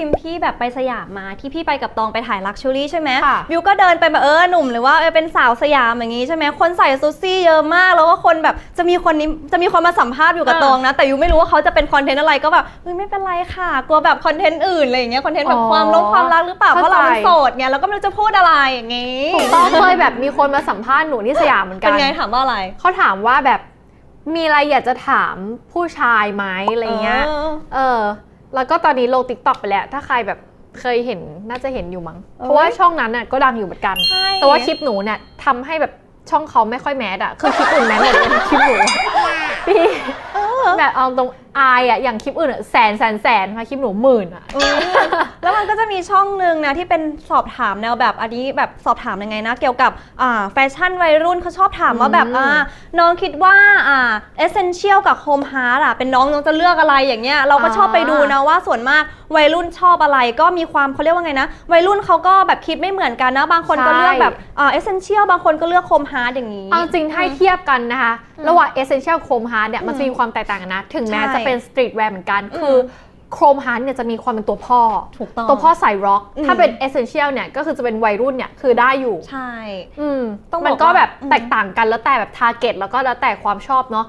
ทีมพี่แบบไปสยามมาที่พี่ไปกับตองไปถ่ายลักชูรี่ใช่ไหมค่ะบิวก็เดินไปแบบเออหนุ่มหรือว่าเออเป็นสาวสยามอย่างงี้ใช่ไหมคนใส่ซูซี่เยอะมาก แล้วก็คนแบบจะมีคนนี้จะมีคนมาสัมภาษณ์อยู่กับอ่าตองนะ แต่ยูไม่รู้ว่าเขาจะเป็นคอนเทนต์อะไรก็แบบเฮ้ยไม่เป็นไรค่ะ กลัวแบบคอนเทนต์อื่นอะไรอย่างเงี้ยคอนเทนต์แบบอ๋อความลงความรักหรือเปล่าเพราะเราเป็นเข้าใจโสดไงเราก็ไม่รู้จะพูดอะไรอย่างงี้ถูกต้องเคยแบบมีคนมาสัมภาษณ์หนูที่สยามเหมือนกัเป็นนไงถามว่าอะไรเขาถามว่าแบบมีอะไรอยากจะถามผู้ชายไหมอะไรเงี้ยออเออ แล้วก็ตอนนี้ลงติ๊กต็อกไปแล้ว ถ้าใครแบบเคยเห็นน่าจะเห็นอยู่มั้งเอ้ยเพราะว่าช่องนั้นน่ะก็ดังอยู่เหมือนกันใช่แต่ว่าคลิปหนูเนี่ยทำให้แบบช่องเขาไม่ค่อยแมสอะคือคลิปอื่นแมสหมดเลยคลิปหนูพี่แบบเอาตรงอายอะอย่างคลิปอื่นอะแสนแสนแสนค่ะคลิปหนูหมื่นอะอืม แล้วมันก็จะมีช่องหนึ่งนะที่เป็นสอบถามแนวแบบอันนี้แบบสอบถามยังไงนะ เกี่ยวกับอ่าแฟชั่นวัยรุ่นเขาชอบถามว่าแบบอืมอ่าน้องคิดว่าอ่าเอเซนเชียลกับโฮมฮาร์ดอะเป็นน้องน้องจะเลือกอะไรอย่างเงี้ยเราก็ชอบไปดูนะว่าส่วนมากวัยรุ่นชอบอะไร ก็มีความเขาเรียกว่าไงนะ วัยรุ่นเขาก็แบบคิดไม่เหมือนกันนะ บางคนก็เลือกแบบอ่าเอเซนเชียลบางคนก็เลือกโฮมฮาร์ดอย่างนี้เอาจริงถ้าให้เทียบกันนะคะระหว่าง Essential Chrome Heart เนี่ยมันจะมีความแตกต่างกันนะ ถึงแม้ใช่จะเป็น Street Wear เหมือนกันอื มคือ Chrome Heart เนี่ยจะมีความเป็นตัวพ่อ ถูกต้อง ตัวพ่อใส่ร็อกอืมถ้าเป็น Essential เนี่ย ก็คือจะเป็นวัยรุ่นเนี่ย คือได้อยู่ ใช่ อืมต้องบอกมันก็ว่าแบบอืมแตกต่างกันแล้วแต่แบบ target แล้วก็แล้วแต่ความชอบเนาะ